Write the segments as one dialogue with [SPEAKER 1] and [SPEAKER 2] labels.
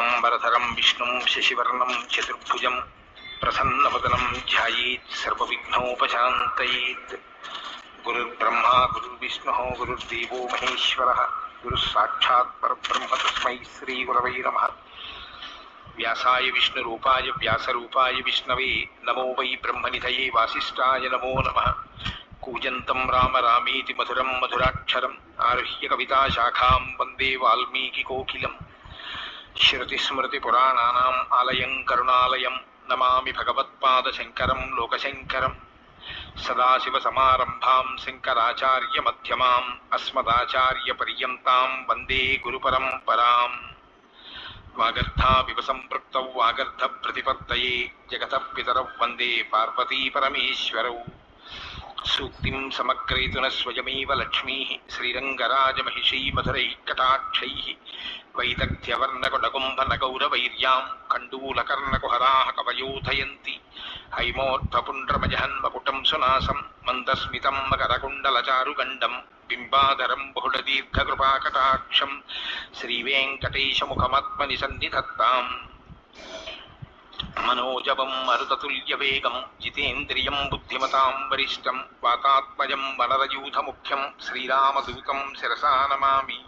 [SPEAKER 1] पीताम्बरधरं विष्णु शशिवर्ण चतुर्भुज प्रसन्नवदनं ध्यायेत् सर्वविघ्नोपशान्तयेत्। गुरुर्ब्रह्मा, गुरुर्विष्णुः, गुरुर्देवो महेश्वरः गुरुः साक्षात् परब्रह्म तस्मै व्यासाय विष्णु व्यासरूपाय विष्णवे, नमो वै ब्रह्म ब्रह्मनिधये वासीय नमो नम। कूजन्तं राम रामीति मधुरम मधुराक्षर आरह्य कविता शाखा वंदे वाल्मीकिकोकिलम्। శృతిస్మృతిపురాణానాం ఆలయం కరుణాలయం నమామి భగవత్పాదశంకరం లోకశంకరం సదాశివసమారంభాం శంకరాచార్యమధ్యమాం అస్మదాచార్యపర్యంతాం వందే గురుపరంపరాం. వాగర్థావివ సంపృక్తౌ వాగర్థ ప్రతిపత్తయే జగత పితరౌ వందే పార్వతీ పరమేశ్వరౌ. సూక్తిం సమగ్రేతున స్వయమేవ లక్ష్మీ శ్రీరంగరాజమహిషీ మధురై కటాక్షై వైదగ్ధ్యవర్ణకుడకుంభనగౌరవైర్యాం కండూలకర్ణకుహరాः కవయోధయంతి హైమోర్ధపుండ్రమజహన్మకుటం సునాసం మందస్మితం మకరకుండలచారుగండం బింబాధరం బహుళదీర్ఘకృపాకటాక్షం శ్రీవేంకటేశముఖమాత్మని సన్నిధత్తాం మనోజవం మరుతతుల్యవేగం జితేంద్రియం బుద్ధిమతాం వరిష్టం వాతాత్మజం వనరయూధముఖ్యం శ్రీరామదూతం శిరసా నమామి.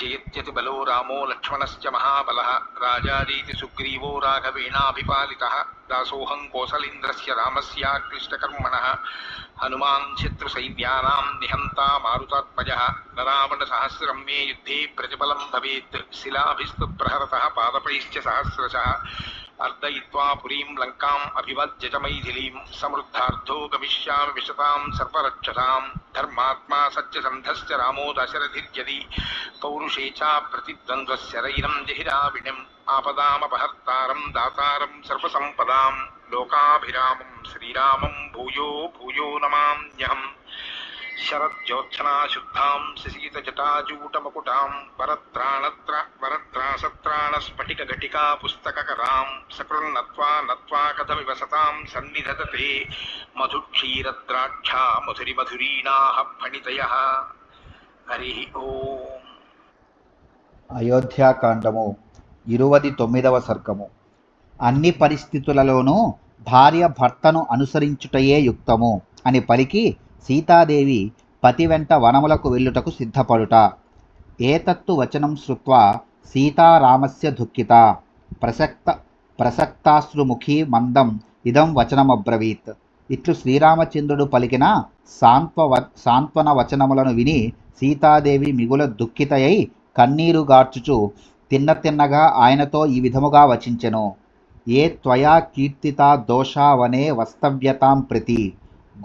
[SPEAKER 1] జయత్యతి బలో రామో లక్ష్మణశ్చ మహాబల రాజాదీతి సుగ్రీవో రాఘవేణాభిపాలిత దాసోహం కోసలేంద్రస్య రామస్యాక్లిష్టకర్మణ హనుమాన్ శత్రుసైన్యానాం నిహంతా మారుతాత్మజ నరావణ సహస్రం మే యుద్ధే ప్రతిఫలం భవేత్ శిలాభిస్తు ప్రహరత పాదపైశ్చ సహస్రశ. अर्दयित्वा पुरीं लङ्काम् अभिवज्जटमैथिलीं समृद्धार्थो गमिष्यामि विशतां सर्वरक्षसां। धर्मात्मा सत्यसन्धस्य रामो दशरथिर्यदि पौरुषे चा च प्रतिद्वन्द्वस्य रैनं जहिराविणम्। आपदामपहर्तारं दातारम सर्वसम्पदां लोकाभिरामं श्रीरामं भूयो भूयो नमाम्यहम्। శరజ్యోత్సనాశుద్ధాం శశీతజటాజూటమకుటాం వరత్రాణత్ర వరత్రాసత్రాణస్ఫటికఘటికా పుస్తకకరాం సకృన్నత్వా నత్వా కథమివ సతాం సన్నిధతతే మధుక్షీరద్రాక్షా మధురిమధురీణాః ఫణితయ హరి ఓం
[SPEAKER 2] అయోధ్యాకాండము ఇరువది తొమ్మిదవ సర్గము. అన్ని పరిస్థితులలోనూ భార్య భర్తను అనుసరించుటయే యుక్తము అని పలికి సీతాదేవి పతి వెంట వనములకు వెళ్ళుటకు సిద్ధపడుట. ఏతత్తు వచనం శ్రుత్వా సీతారామస్య దుఃఖిత. ప్రసక్త ప్రసక్తాశ్రుముఖి మందం ఇదం వచనమబ్రవీత్. ఇట్లు శ్రీరామచంద్రుడు పలికిన సాంత్వ సాంత్వన వచనములను విని సీతాదేవి మిగుల దుఃఖితయై కన్నీరు గార్చుచు తిన్న తిన్నగా ఆయనతో ఈ విధముగా వచించెను. ఏ త్వయా కీర్తిత దోషావనే వస్తవ్యతాం ప్రతి.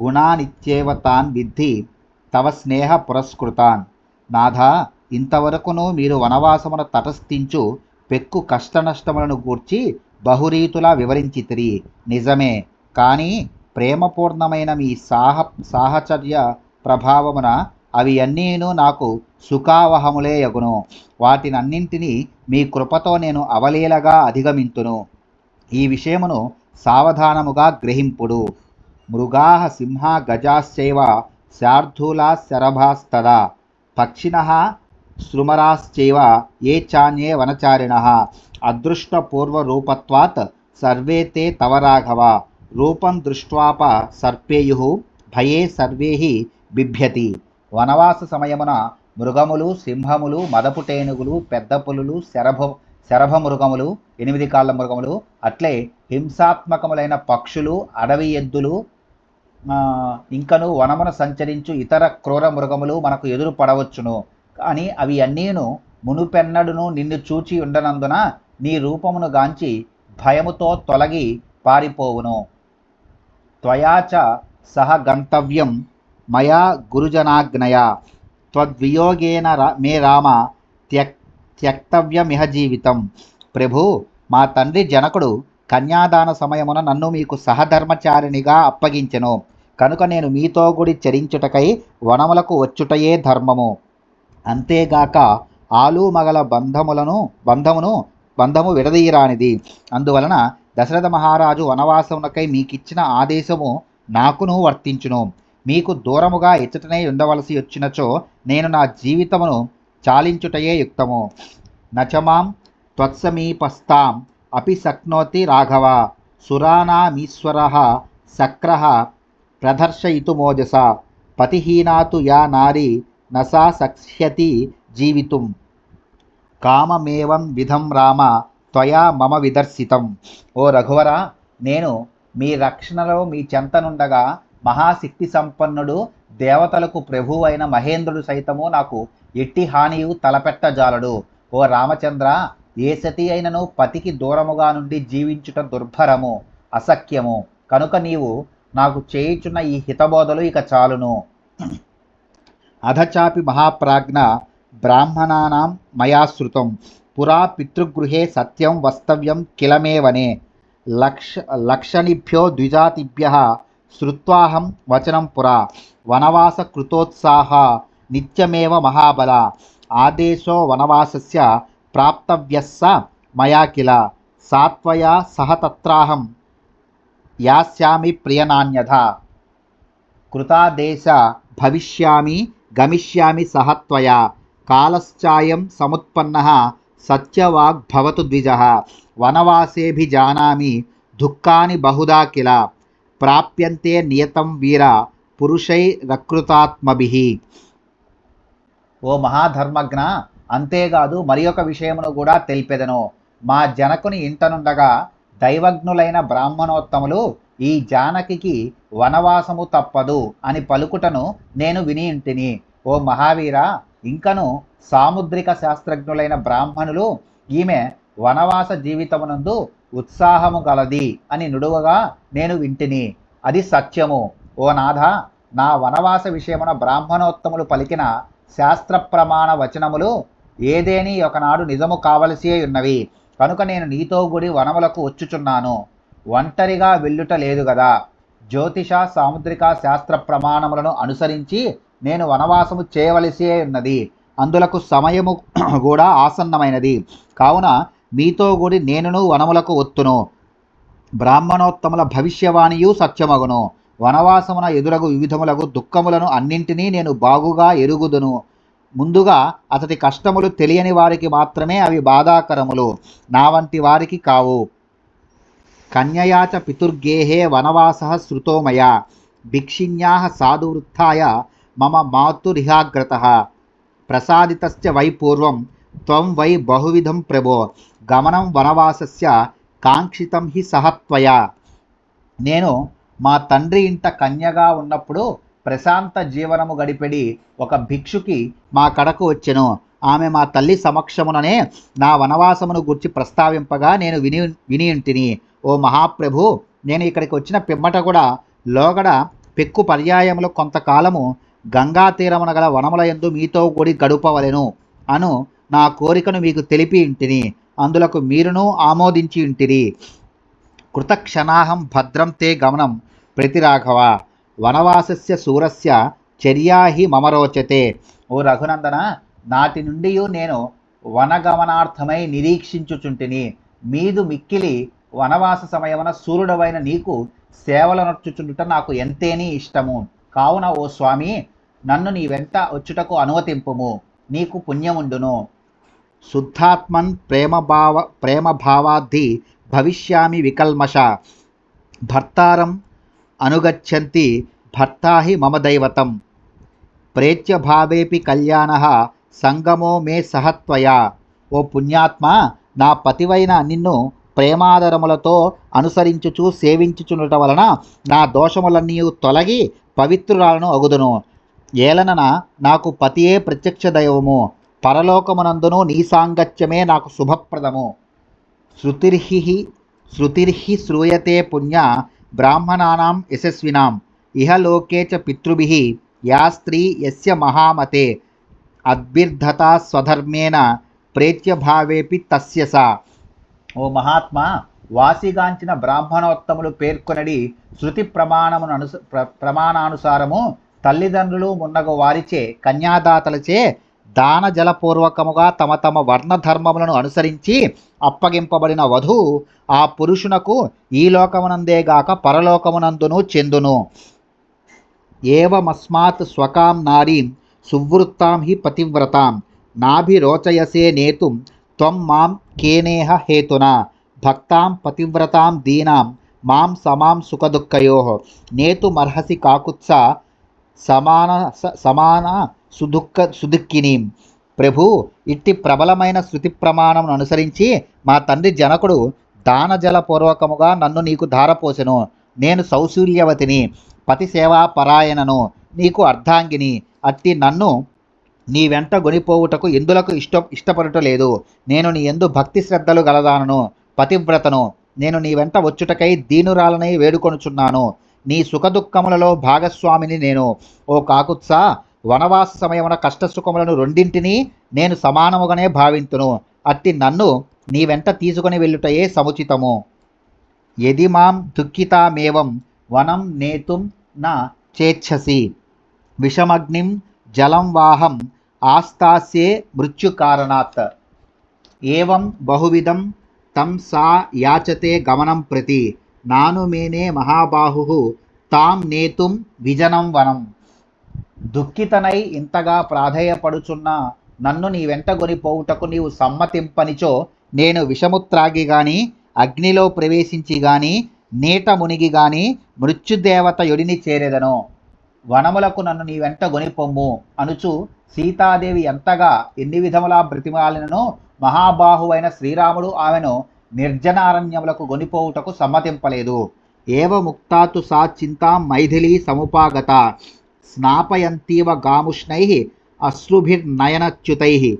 [SPEAKER 2] గుణానిత్యేవ తాన్ విద్ధి తవ స్నేహ పురస్కృతాన్. నాథా ఇంతవరకును మీరు వనవాసమున తటస్థించు పెక్కు కష్టనష్టములను గూర్చి బహురీతులా వివరించితిరి. నిజమే కానీ ప్రేమపూర్ణమైన మీ సాహ సాహచర్య ప్రభావమున అవి అన్నీను నాకు సుఖావహములే యగును. వాటినన్నింటినీ మీ కృపతో నేను అవలీలగా అధిగమింతును. ఈ విషయమును సావధానముగా గ్రహింపుడు. మృగా సింహ గజాశ్చైవ శార్ధూలా శరభాస్తదా పక్షిణ శృమరాశ్చైవ ఏ చాన్యే వనచారిణ అదృష్టపూర్వరూపత్వాత్ సర్వే తే తవ రాఘవ రూపం దృష్ట్వాప సర్పేయు భయే సర్వే బిభ్యతి వనవాస సమయమున మృగములు సింహములు మదపుటేనుగులు పెద్ద పులులు శరభ శరభ మృగములు ఎనిమిది కాళ్ళ మృగములు అట్లే హింసాత్మకములైన పక్షులు అడవి ఎద్దులు ఇంకను వనమున సంచరించు ఇతర క్రూర మృగములు మనకు ఎదురు పడవచ్చును. కానీ అవి అన్నీను మునుపెన్నడును నిన్ను చూచి ఉండనందున నీ రూపమును గాంచి భయముతో తొలగి పారిపోవును. త్వయాచ సహ గంతవ్యం మయా గురుజనాగ్నయ. త్వద్వియోగేన రా- మే రామ త్యక్ త్యక్తవ్యమిహ జీవితం. ప్రభు మా తండ్రి జనకుడు కన్యాదాన సమయమున నన్ను మీకు సహధర్మచారిణిగా అప్పగించెను. కనుక నేను మీతో గుడి చరించుటకై వనములకు వచ్చుటయే ధర్మము. అంతేగాక ఆలు మగల బంధములను బంధమును బంధము విడదీయరానిది. అందువలన దశరథ మహారాజు వనవాసమునకై మీకిచ్చిన ఆదేశము నాకును వర్తించును. మీకు దూరముగా ఎచ్చటనే ఉండవలసి వచ్చినచో నేను నా జీవితమును చాలించుటయే యుక్తము. నచమాం అపి శక్నోతి రాఘవ సురానామీశ్వరः సక్రः ప్రదర్శయితుమోజస పతిహీనాతు యా నారీ నసా సక్ష్యతి జీవితుం. కామమేవం విధం రామ త్వయా మమ విదర్శితం. ఓ రఘువరా నేను మీ రక్షణలో మీ చెంతనుండగా మహాశక్తి సంపన్నుడు దేవతలకు ప్రభువు అయిన మహేంద్రుడు సైతము నాకు ఎట్టి హానియు తలపెట్టజాలడు. ఓ రామచంద్ర ఏ సతి అయినను పతికి దూరముగా నుండి జీవించుట దుర్భరము అసఖ్యము. కనుక నీవు నాకు చేయుచున్న ఈ హితబోధలు ఇక చాలును. అధచాపి మహాప్రాజ్ఞ బ్రాహ్మణానాం మయా శృతం పురా పితృగృహే సత్యం వస్తవ్యం కిలమేవనే. లక్ష లక్షణిభ్యో ద్విజాతిభ్య శ్రుత్వాహం వచనం పురా. వనవాస కృతోత్సాహ నిత్యమేవ మహాబల. ఆదేశో వనవాసస్య प्राप्तव्यः स मया किल। सा त्वया सह तत्राहं यास्यामि प्रियनान्यथा। कृतादेश भविष्यामि, गमिष्यामि सह त्वया। कालश्चायं समुत्पन्नः सत्यवाग्भवतु द्विजः। वनवासेऽभिजानामि दुःखानि बहुधा किल। प्राप्यन्ते नियतं वीर, पुरुषैरकृतात्मभिः। ओ महाधर्मज्ञा అంతేకాదు మరి ఒక విషయమును కూడా తెలిపెదను. మా జనకుని ఇంటనుండగా దైవజ్ఞులైన బ్రాహ్మణోత్తములు ఈ జానకికి వనవాసము తప్పదు అని పలుకుటను నేను విని ఇంటిని. ఓ మహావీర ఇంకను సాముద్రిక శాస్త్రజ్ఞులైన బ్రాహ్మణులు ఈమె వనవాస జీవితమునందు ఉత్సాహము గలది అని నుడువగా నేను వింటిని. అది సత్యము. ఓ నాథ నా వనవాస విషయమున బ్రాహ్మణోత్తములు పలికిన శాస్త్ర ప్రమాణ వచనములు ఏదేని ఒకనాడు నిజము కావలసియే ఉన్నవి. కనుక నేను నీతో గుడి వనములకు వచ్చుచున్నాను. ఒంటరిగా వెళ్ళుట లేదు గదా. జ్యోతిష సాముద్రిక శాస్త్ర ప్రమాణములను అనుసరించి నేను వనవాసము చేయవలసి ఉన్నది. అందులకు సమయము కూడా ఆసన్నమైనది. కావున మీతో గుడి నేనును వనములకు ఒత్తును. బ్రాహ్మణోత్తముల భవిష్యవాణియు సత్యమగును. వనవాసమున ఎదురగు వివిధములకు దుఃఖములను అన్నింటినీ నేను బాగుగా ఎరుగుదును. ముందుగా అతడి కష్టములు తెలియని వారికి మాత్రమే అవి బాధాకరములు. నా వంటి వారికి కావు. కన్యయాచ పితుర్గేహే వనవాస శృతోమయ. భిక్షిణ్యా సాధువృత్థాయ మమ మాతురిహాగ్రత. ప్రసాదితస్య వై పూర్వం త్వం వై బహువిధం ప్రభో. గమనం వనవాసస్య కాంక్షితం హి సహత్వయ. నేను మా తండ్రి ఇంట కన్యగా ఉన్నప్పుడు ప్రశాంత జీవనము గడిపెడి ఒక భిక్షుకి మా కడకు వచ్చెను. ఆమె మా తల్లి సమక్షముననే నా వనవాసమును గుర్చి ప్రస్తావింపగా నేను విని వినియుంటిని ఓ మహాప్రభు నేను ఇక్కడికి వచ్చిన పిమ్మట కూడా లోగడ పెక్కు పర్యాయములో కొంతకాలము గంగా తీరమున గల వనముల యందు మీతో కూడి గడుపవలెను. అను నా కోరికను మీకు తెలిపి ఇంటిని. అందులకు మీరును ఆమోదించి ఇంటిరి. కృతక్షణాహం భద్రం తే గమనం. ప్రతిరాఘవ వనవాసస్య శూరస్య చర్యాహి మమ రోచతే ఓ రఘునందన నాటి నుండి నేను వనగమనార్థమై నిరీక్షించుచుంటిని. మీదు మిక్కిలి వనవాస సమయమున సూర్యుడవైన నీకు సేవలనొచ్చుచుండుట నాకు ఎంతేని ఇష్టము? కావున ఓ స్వామి నన్ను నీ వెంట వచ్చుటకు అనుమతింపుము. నీకు పుణ్యముండును. శుద్ధాత్మన్ ప్రేమభావ ప్రేమభావాద్ధి భవిష్యామి వికల్మష. భర్తారం అనుగచ్చంతి భర్తాహి మమ దైవతం. ప్రేత్యభావేపి కళ్యాణ సంగమో మే సహత్వయా. ఓ పుణ్యాత్మ నా పతివైన నిన్ను ప్రేమాదరములతో అనుసరించుచు సేవించుచునుట వలన నా దోషములన్నీ తొలగి పవిత్రురాలను అగుదును. ఏలనన నాకు పతియే ప్రత్యక్ష దైవము. పరలోకమునందును నీ సాంగత్యమే నాకు శుభప్రదము. శృతిర్హి శృతిర్హి శ్రూయతే పుణ్య బ్రాహ్మణానాం యశస్వినాం. ఇహలోకే చ పితృభిః యా స్త్రీ యస్య మహామతే అద్భిర్ధత స్వధర్మేణ ప్రేత్యభావేపి తస్య సా. ఓ మహాత్మా వాసిగాంచిన బ్రాహ్మణోత్తములు పేర్కొనడి శృతి ప్రమాణమును అనుస ప్ర ప్రమాణానుసారము తల్లిదండ్రులు మున్నగు వారిచే కన్యాదాతలచే దాన జలపూర్వకముగా తమ తమ వర్ణధర్మములను అనుసరించి అప్పగింపబడిన వధువు ఆ పురుషునకు ఈ లోకమునందేగాక పరలోకమునందును చెందును. ఏవమస్మాత్ స్వకాం నారీం సువృత్తాం హి పతివ్రతాం. నాభిరోచయసే నేతుం త్వం మాం కేనేహ హేతునా. భక్తాం పతివ్రతాం దీనాం మాం సమాం సుఖదుఃఖయో. నేతుమర్హసి కాకుత్స సమాన స- సమాన సుదుఃఖ సుదుఃఖినీం. ప్రభు ఇట్టి ప్రబలమైన శృతి ప్రమాణమును అనుసరించి మా తండ్రి జనకుడు దానజలపూర్వకముగా నన్ను నీకు ధారపోసెను. నేను సౌశూల్యవతిని. పతి సేవా పరాయణను నీకు అర్ధాంగిని. అట్టి నన్ను నీ వెంట గొనిపోవుటకు ఎందులకు ఇష్ట ఇష్టపడుట లేదు నేను నీ ఎందు భక్తి శ్రద్ధలు గలదానను పతివ్రతను. నేను నీ వెంట వచ్చుటకై దీనురాలనై వేడుకొనుచున్నాను. నీ సుఖదుఖములలో భాగస్వామిని నేను. ఓ కాకుత్స వనవాస సమయమున కష్టసుఖములను రెండింటినీ నేను సమానముగానే భావింతును. అట్టి నన్ను నీ వెంట తీసుకొని వెళ్ళుటయే సముచితము. ఎది మాం దుఃఖితామేవం వనం నేతుం న చేచ్ఛసి విషమగ్నిం జలం వాహం ఆస్తాస్యే మృత్యుకారణాత్. ఏవం బహువిధం తం సా యాచతే గమనం ప్రతి. నాను మేనే మహాబాహు తాం నేతుం విజనం వనం. దుఃఖితనై ఇంతగా ప్రాధేయపడుచున్న నన్ను నీ వెంట పోవుటకు నీవు సమ్మతింపనిచో నేను విషముత్రాగి కానీ గాని అగ్నిలో ప్రవేశించి గాని నీట మునిగి గాని మృత్యుదేవత యొడిని చేరేదను. వనములకు నన్ను నీ వెంట గొనిపొమ్ము అనుచు సీతాదేవి ఎంతగా ఎన్ని విధములా బ్రతిమాలినను మహాబాహువైన శ్రీరాముడు ఆమెను నిర్జనారణ్యములకు గొనిపోవుటకు సమ్మతింపలేదు. ఏవ ముక్తాతు సా చింతా మైథిలీ సముపాగత. స్నాపయంతీవ గాముష్ణై అశ్రుభిర్నయనచ్యుతై.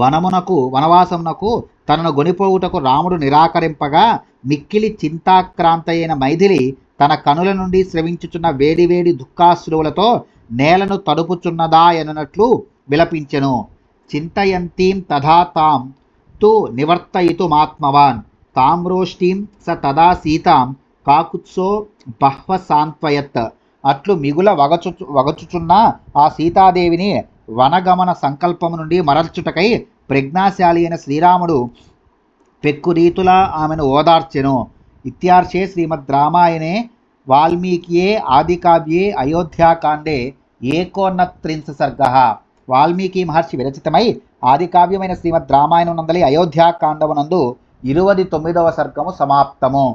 [SPEAKER 2] వనమునకు వనవాసమునకు తనను గొనిపోవుటకు రాముడు నిరాకరింపగా మిక్కిలి చింతాక్రాంతయైన మైథిలి తన కనుల నుండి స్రవించుచున్న వేడివేడి దుఃఖాశ్రువులతో నేలను తడుపుచున్నదా ఎననట్లు విలపించెను. చింతయంతీం తథా తాం తు నివర్తయితుమాత్మవాన్ తామ్రోష్ఠీం స తదా సీతాం కాకుత్సో బహ్వ సాంత్వయత్ అట్లు మిగుల వగచు వగచుచున్న ఆ సీతాదేవిని వనగమన సంకల్పము నుండి మరల్చుటకై ప్రజ్ఞాశాలి అయిన శ్రీరాముడు పెక్కు రీతులా ఆమెను ఓదార్చెను. ఇత్యార్షే శ్రీమద్ రామాయణే వాల్మీకియే ఆదికావ్యే అయోధ్యాకాండే ఏకోన్నత్రింశ సర్గ. వాల్మీకి మహర్షి విరచితమై ఆదికావ్యమైన శ్రీమద్ రామాయణం నందలి అయోధ్యాకాండమునందు ఇరువది తొమ్మిదవ సర్గము సమాప్తము.